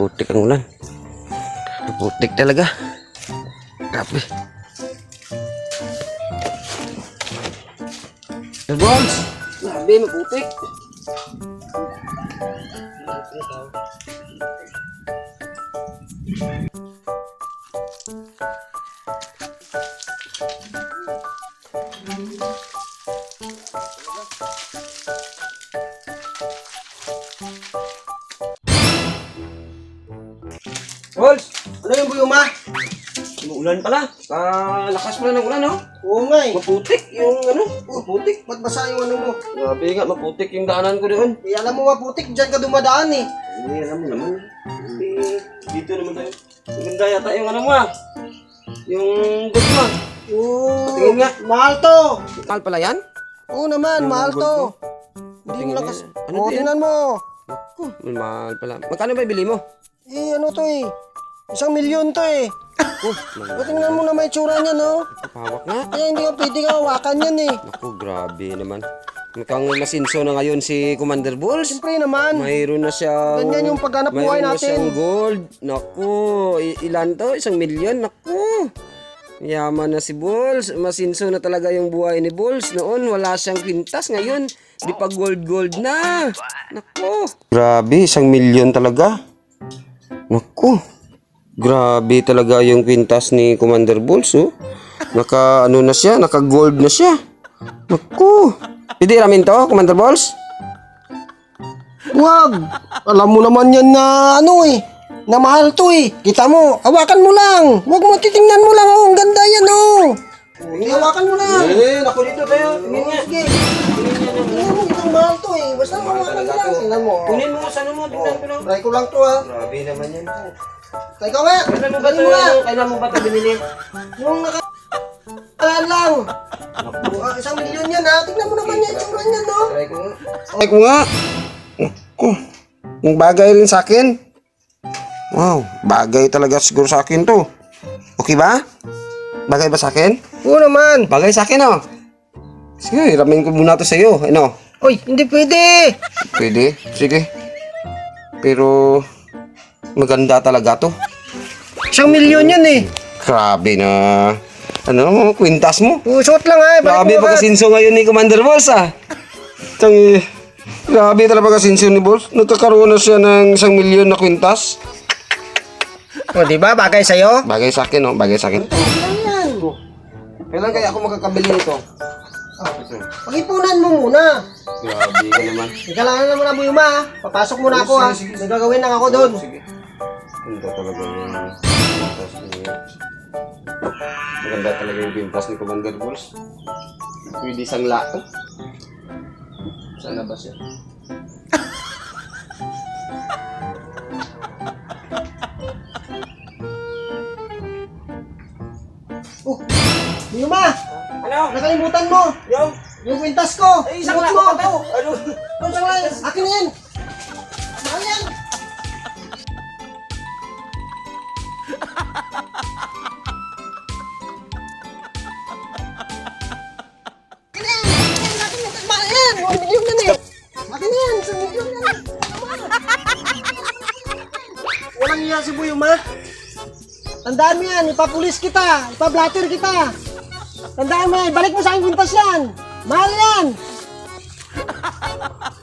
Putik ang ulan. Putik talaga. Grabe. Balls! Grabe, maputik. Balls! Umuulan pala. Ah, lakas pala ng ulan, no? Oo nga eh. Maputik yung ano, maputik. Ba't basa yung ano mo? Grabe nga, maputik yung daanan ko doon. Eh, alam mo maputik, dyan ka dumadaan eh. Hindi, alam mo naman. Eh, dito naman tayo. Maganda yata yung ano mo ah. Yung mo. ah. Oo. Tingin nga. Mahal to. Mahal pala yan? Oo naman, Yung mahal to. mo? Hindi Tingin mo nga lakas. yan. Ano Oo, to yan? tingnan mo. Naku, mahal pala. Magkano ba bili mo? Eh, ano to eh. Isang milyon to eh. Oh, O, tingnan mo na may tsura niya, no? pawak nga. Kaya hindi ka pwede ka hawakan yan eh. Naku, grabe naman. Mukhang masinso na ngayon si Commander Bulls. Siyempre naman. Mayroon na siya. Ganyan yung paghanap buhay mayroon na natin. siyang gold. Naku, i- ilan to? Isang milyon? Naku. Yaman na si Bulls. Masinso na talaga yung buhay ni Bulls. Noon, wala siyang kwintas. Ngayon, di pa gold-gold na. Naku. Grabe, isang milyon talaga. Naku. Grabe talaga yung kwintas ni Commander Bulls, oh. Naka, ano na siya, naka gold na siya. Naku. Pwede ramin to, Commander Bulls? Wag. Alam mo naman yan na ano eh. Na mahal to eh. Kita mo, hawakan mo lang. Wag mo, titingnan mo lang. Oh, ang ganda yan oh. Hawakan mo lang. Eh, naku dito tayo. Tingin nga. Sige. Tingnan mo, itong mahal to eh. Basta hawakan mo lang. Tingnan mo. Kunin mo nga sa ano mo, tingnan ko lang. Try ko lang to ha. Grabe naman yan. Ko nga. Kailan mo ba ito, ano, kailan mo ba ito binili? Yung naka... Ayan lang. Ah, isang milyon yan ha. Tingnan mo naman yan. Tsura niyan no. Try ko nga. Try ko nga. Naku. Yung bagay rin sa akin. Wow, bagay talaga siguro sa akin to. Okay ba? Bagay ba sa akin? Oo naman. Bagay sa akin, oh. Sige, ramin ko muna ito sa iyo. Ano? Oy, hindi pwede. Pwede? Sige. Pero, maganda talaga to. Isang milyon yan eh. Grabe na. Ano, kwintas mo. Usot lang ha. Balik Grabe mo pa kasinso ngayon ni Commander Balls, ah. Tangi. Grabe talaga kasinso ni Balls. Nagkakaroon na siya ng isang milyon na kwintas. O, di ba? Bagay sa'yo? Bagay sa akin, oh. Bagay sa akin. Kailan kaya ako makakabili nito? Pag-ipunan mo muna. Grabe ka naman. Ikalangan na muna buyuma ha. Papasok muna ako ha. May gagawin lang ako doon. Sige. Ganda talaga yung pintas ni... Maganda talaga yung pintas ni Commander Bulls. Pwede isang lato. Sana ba siya? Oh, buyuma! Ano? Nakalimutan mo! Yung? Yung kwintas ko! Ay, isang lato to! Ano? Isang lang! Akin na yan! Walang iya si Buyuma. Tandaan mo yan, ipapulis kita, ipablatter kita. Tandaan mo yan, balik mo sa akin kwintas yan. Mahal yan.